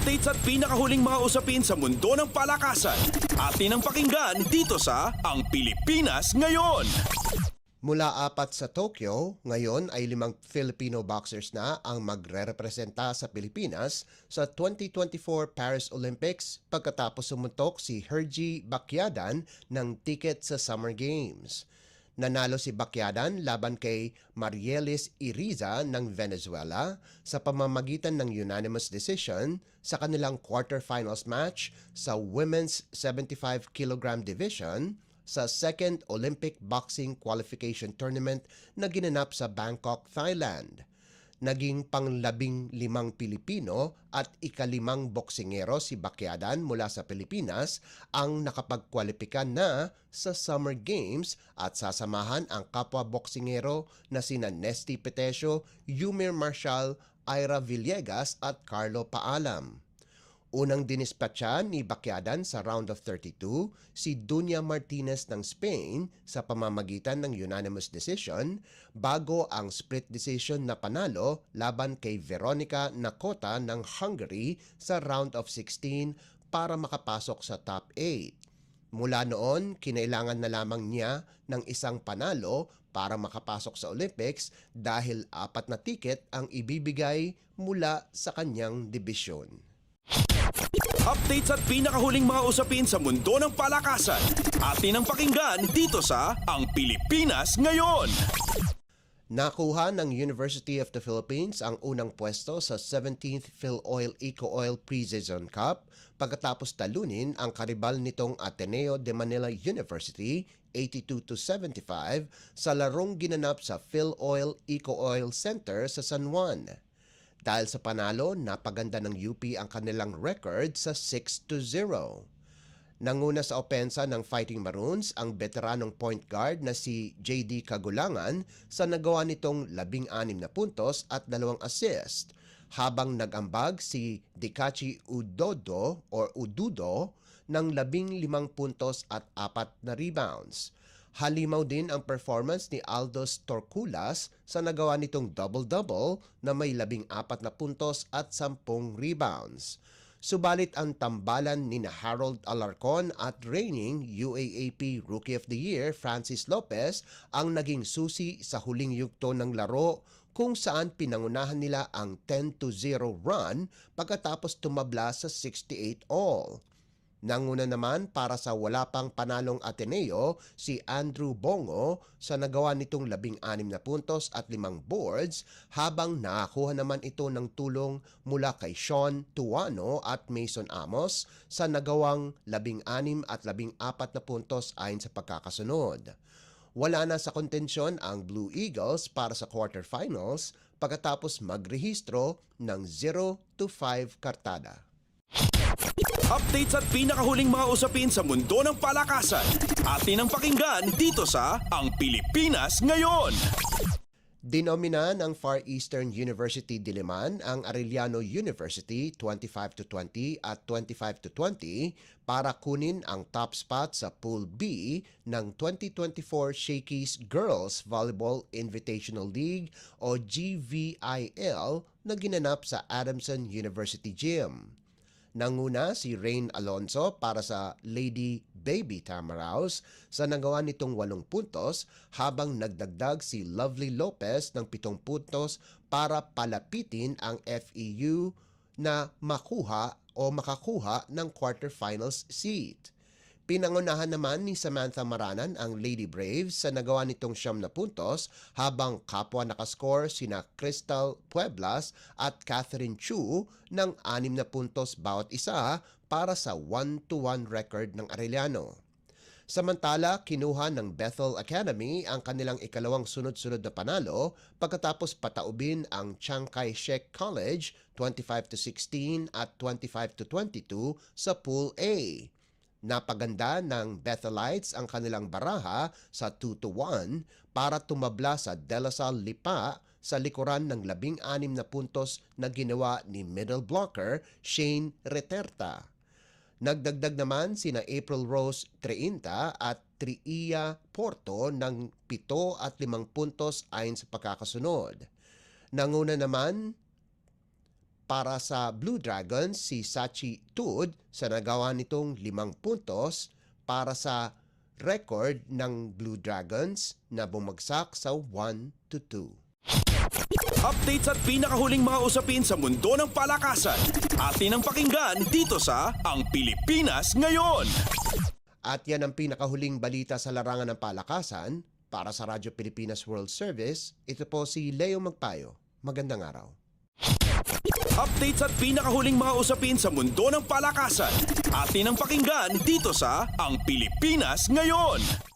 Updates at pinakahuling mga usapin sa mundo ng palakasan. Atin ang pakinggan dito sa Ang Pilipinas Ngayon. Mula apat sa Tokyo, ngayon ay limang Filipino boxers na ang magre-representa sa Pilipinas sa 2024 Paris Olympics pagkatapos sumuntok si Hergy Bakyadan ng ticket sa Summer Games. Nanalo si Bakyadan laban kay Marielis Iriza ng Venezuela sa pamamagitan ng unanimous decision sa kanilang quarterfinals match sa Women's 75 kg division sa second Olympic Boxing Qualification Tournament na ginanap sa Bangkok, Thailand. Naging panglabing limang Pilipino at ikalimang boksingero si Bakyadan mula sa Pilipinas ang nakapagkwalipika na sa Summer Games at sasamahan ang kapwa boksingero na sina Nesty Petesio, Yumir Marshall, Ira Villegas at Carlo Paalam. Unang dinispatcha ni Bakyadan sa round of 32 si Dunya Martinez ng Spain sa pamamagitan ng unanimous decision bago ang split decision na panalo laban kay Veronica Nakota ng Hungary sa round of 16 para makapasok sa top 8. Mula noon, kinailangan na lamang niya ng isang panalo para makapasok sa Olympics dahil apat na tiket ang ibibigay mula sa kanyang dibisyon. Updates at pinakahuling mga usapin sa mundo ng palakasan. Atin ang pakinggan dito sa Ang Pilipinas Ngayon. Nakuha ng University of the Philippines ang unang pwesto sa 17th PhilOil Eco Oil Pre-Season Cup pagkatapos talunin ang karibal nitong Ateneo de Manila University 82 to 75 sa larong ginanap sa PhilOil Eco Oil Center sa San Juan. Dahil sa panalo, napaganda ng UP ang kanilang record sa 6 to 0. Nanguna sa opensa ng Fighting Maroons ang veteranong point guard na si JD Kagulangan sa nagawa nitong 16 na puntos at dalawang assist habang nagambag si Dikachi Udodo or Ududo ng 15 puntos at 4 na rebounds. Halimaw din ang performance ni Aldos Torculas sa nagawa nitong double-double na may 14 na puntos at 10 rebounds. Subalit ang tambalan ni Harold Alarcon at reigning UAAP Rookie of the Year Francis Lopez ang naging susi sa huling yugto ng laro kung saan pinangunahan nila ang 10-0 run pagkatapos tumabla sa 68 all. Nanguna naman para sa wala pang panalong Ateneo si Andrew Bongo sa nagawa nitong 16 na puntos at 5 boards habang nakakuha naman ito ng tulong mula kay Sean Tuano at Mason Amos sa nagawang 16 at 14 na puntos ayon sa pagkakasunod. Wala na sa kontensyon ang Blue Eagles para sa quarterfinals pagkatapos magrehistro ng 0 to 5 kartada. Updates at pinakahuling mga usapin sa mundo ng palakasan. Atin ang pakinggan dito sa Ang Pilipinas Ngayon. Dinomina ng Far Eastern University Diliman ang Arellano University 25 to 20 at 25 to 20 para kunin ang top spot sa Pool B ng 2024 Shakey's Girls Volleyball Invitational League o GVIL na ginanap sa Adamson University Gym. Nanguna si Rain Alonso para sa Lady Baby Tamaraos sa nagawa nitong 8 puntos habang nagdagdag si Lovely Lopez ng 7 puntos para palapitin ang FEU na makuha o makakuha ng quarterfinals seat. Pinangunahan naman ni Samantha Maranan ang Lady Braves sa nagawa nitong siyam na puntos habang kapwa nakascore sina Crystal Pueblas at Catherine Chu ng anim na puntos bawat isa para sa 1-1 record ng Arellano. Samantala, kinuha ng Bethel Academy ang kanilang ikalawang sunod-sunod na panalo pagkatapos pataubin ang Chiang Kai-shek College 25 to 16 at 25 to 22 sa Pool A. Napaganda ng Bethelites ang kanilang baraha sa 2 to 1 para tumabla sa De La Salle Lipa sa likuran ng 16 na puntos na ginawa ni middle blocker Shane Reterta. Nagdagdag naman sina April Rose 30 at Triia Porto ng 7 at 5 puntos ayon sa pagkakasunod. Nanguna naman Para sa Blue Dragons, si Sachi Tud sa nagawa nitong limang puntos para sa record ng Blue Dragons na bumagsak sa 1 to 2. Updates at pinakahuling mga usapin sa mundo ng palakasan. Atin ang pakinggan dito sa Ang Pilipinas Ngayon. At yan ang pinakahuling balita sa larangan ng palakasan. Para sa Radyo Pilipinas World Service, ito po si Leo Magpayo. Magandang araw. Updates at pinakahuling mga usapin sa mundo ng palakasan. Atin ang pakinggan dito sa Ang Pilipinas Ngayon.